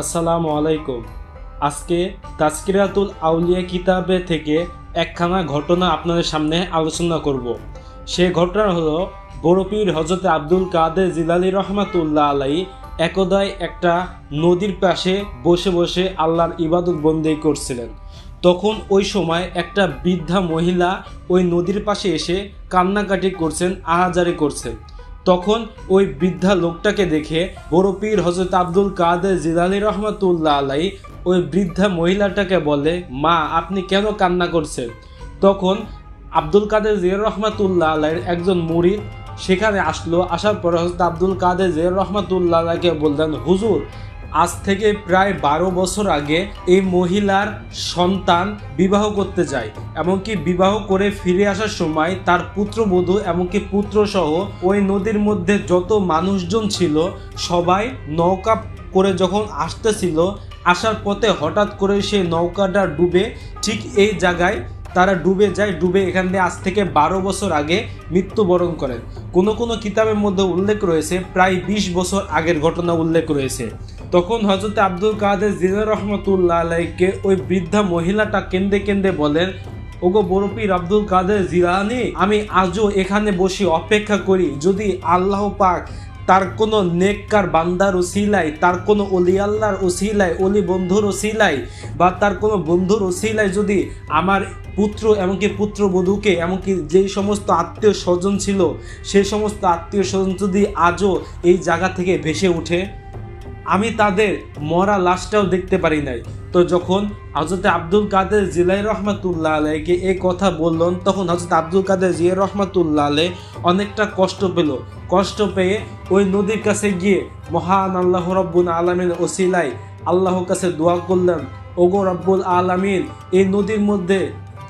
আসসালামু আলাইকুম। আজকে তাজকিরাতুল আউলিয়া কিতাবে থেকে একখানা ঘটনা আপনাদের সামনে আলোচনা করব। সে ঘটনা হলো বড়পীর হজরত আব্দুল কাদের জিলালি রহমাতুল্লাহ আলাই একদায় একটা নদীর পাশে বসে বসে আল্লাহর ইবাদত বন্দেই করছিলেন। তখন ওই সময় একটা বৃদ্ধা মহিলা ওই নদীর পাশে এসে কান্নাকাটি করছেন, আহাজারি করছেন। তখন ওই বৃদ্ধা লোকটাকে দেখে বড় পীর হজরত আব্দুল কাদের জিলালি রহমতুল্লাহ আলাই ওই বৃদ্ধা মহিলাটাকে বলে, মা, আপনি কেন কান্না করছেন? তখন আব্দুল কাদের জিয়া রহমাতুল্লাহ আলাইয়ের একজন মুরিদ সেখানে আসলো। আসার পরে হজরত আব্দুল কাদের জিয়া রহমাতুল্লাহ আলাইকে বললেন, হুজুর আজ থেকে প্রায় বারো বছর আগে এই মহিলার সন্তান বিবাহ করতে যায়, এমনকি বিবাহ করে ফিরে আসার সময় তার পুত্রবধূ এমনকি পুত্র সহ ওই নদীর মধ্যে যত মানুষজন ছিল, সবাই নৌকা করে যখন আসতেছিল, আসার পথে হঠাৎ করে সেই নৌকাটা ডুবে ঠিক এই জায়গায় তারা ডুবে যায়, ডুবে এখান দিয়ে আজ থেকে বারো বছর আগে মৃত্যুবরণ করেন। কোনো কোনো কিতাবের মধ্যে উল্লেখ রয়েছে, প্রায় বিশ বছর আগের ঘটনা উল্লেখ রয়েছে। তখন হজরত আব্দুল কাদের জিনা রহমতুল্লাহ আলাইকে ওই বৃদ্ধা মহিলাটা কেন্দ্রে কেন্দ্রে বলেন, ওগো বরফির আব্দুল কাদের জিলানি, আমি আজও এখানে বসে অপেক্ষা করি। যদি আল্লাহ পাক তার কোনো নেককার বান্দার ওসিলাই তার কোনো অলি আল্লাহর ওসিলাই অলি বন্ধুর ওসিলাই বা তার কোনো বন্ধুর ওসিলাই যদি আমার পুত্র, এমনকি পুত্রবধূকে এমনকি যেই সমস্ত আত্মীয় স্বজন ছিল, সেই সমস্ত আত্মীয় স্বজন যদি আজও এই জায়গা থেকে ভেসে ওঠে? আমি তাদের মরা লাশটাও দেখতে পারি নাই। তো যখন হজরত আব্দুল কাদের জিলাই রহমাতুল্লাহ আলাইকে এই কথা বললেন, তখন হজরত আব্দুল কাদের জিয়া রহমাতুল্লাহ আলাই অনেকটা কষ্ট পেল। কষ্ট পেয়ে ওই নদীর কাছে গিয়ে মহান আল্লাহ রব্বুল আলমিন ওসিলাই আল্লাহর কাছে দোয়া করলেন, ওগো রব্বুল আলমিন, এই নদীর মধ্যে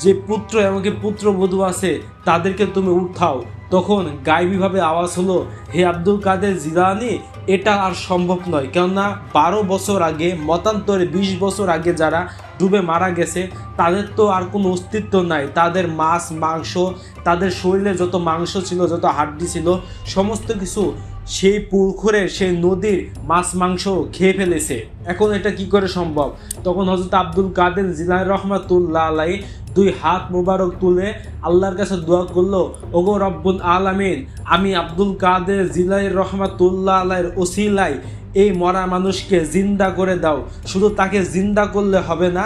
যে পুত্র এমনকি পুত্রবধূ আছে, তাদেরকে তুমি উঠাও। তখন গাইবীভাবে আওয়াজ হলো, হে আব্দুল কাদের জিলানি এটা আর সম্ভব নয়। কেননা বারো বছর আগে, মতান্তরে বিশ বছর আগে যারা ডুবে মারা গেছে, তাদের তো আর কোনো অস্তিত্ব নাই। তাদের মাছ, মাংস, তাদের শরীরে যত মাংস ছিল, যত হাড্ডি ছিল, সমস্ত কিছু সেই পুকুরে, সেই নদীর মাছ, মাংস খেয়ে ফেলেছে। এখন এটা কি করে সম্ভব? তখন হজরত আব্দুল কাদের জিলানি রহমাতুল্লাহ আলাই দুই হাত মুবারক তুলে আল্লাহর কাছে দোয়া করল, ওগো রব্বুল আলামিন, আমি আব্দুল কাদের জিলাই রহমাতুল্লাহ আলাইয়ের ওসিলাই এই মরা মানুষকে জিন্দা করে দাও। শুধু তাকে জিন্দা করলে হবে না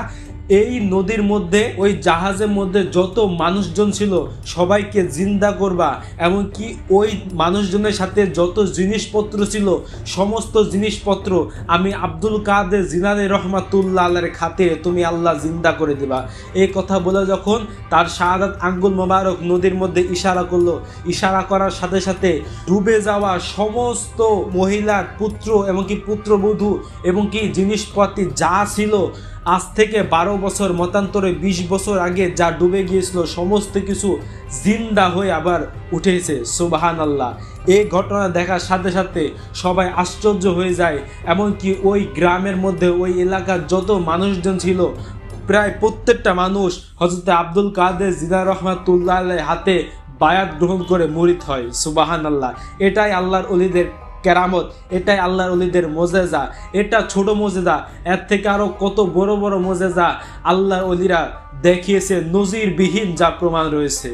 এই নদীর মধ্যে, ওই জাহাজের মধ্যে যত মানুষজন ছিল, সবাইকে জিন্দা করবা। এমনকি ওই মানুষজনের সাথে যত জিনিসপত্র ছিল, সমস্ত জিনিসপত্র আমি আব্দুল কাদের জিনানি রহমাতুল্লাহ আল্লাহর খাতে তুমি আল্লাহ জিন্দা করে দিবা। এই কথা বলে যখন তার শাহাদাত আঙ্গুল মোবারক নদীর মধ্যে ইশারা করল। ইশারা করার সাথে সাথে ডুবে যাওয়া সমস্ত মহিলার পুত্র, এমনকি পুত্রবধূ এবং কি জিনিসপাতি যা ছিল আজ থেকে বারো বছর, মতান্তরে বিশ বছর আগে যা ডুবে গিয়েছিল, সমস্ত কিছু জিন্দা হয়ে আবার উঠেছে। সুবাহান আল্লাহ এই ঘটনা দেখার সাথে সাথে সবাই আশ্চর্য হয়ে যায়, এমনকি ওই গ্রামের মধ্যে, ওই এলাকার যত মানুষজন ছিল, প্রায় প্রত্যেকটা মানুষ হজরত আব্দুল কাদের জিদা রহমাতুল্লাহ হাতে বায়াত গ্রহণ করে মরিত হয়। সুবাহান আল্লাহ এটাই আল্লাহর অলিদের কেরামত, এটাই আল্লাহর অলিদের মোজেজা, এটা ছোট মোজেজা, এর থেকে আরও কত বড় বড় মোজেজা আল্লাহর অলিরা দেখিয়েছে, নজিরবিহীন যা প্রমাণ রয়েছে।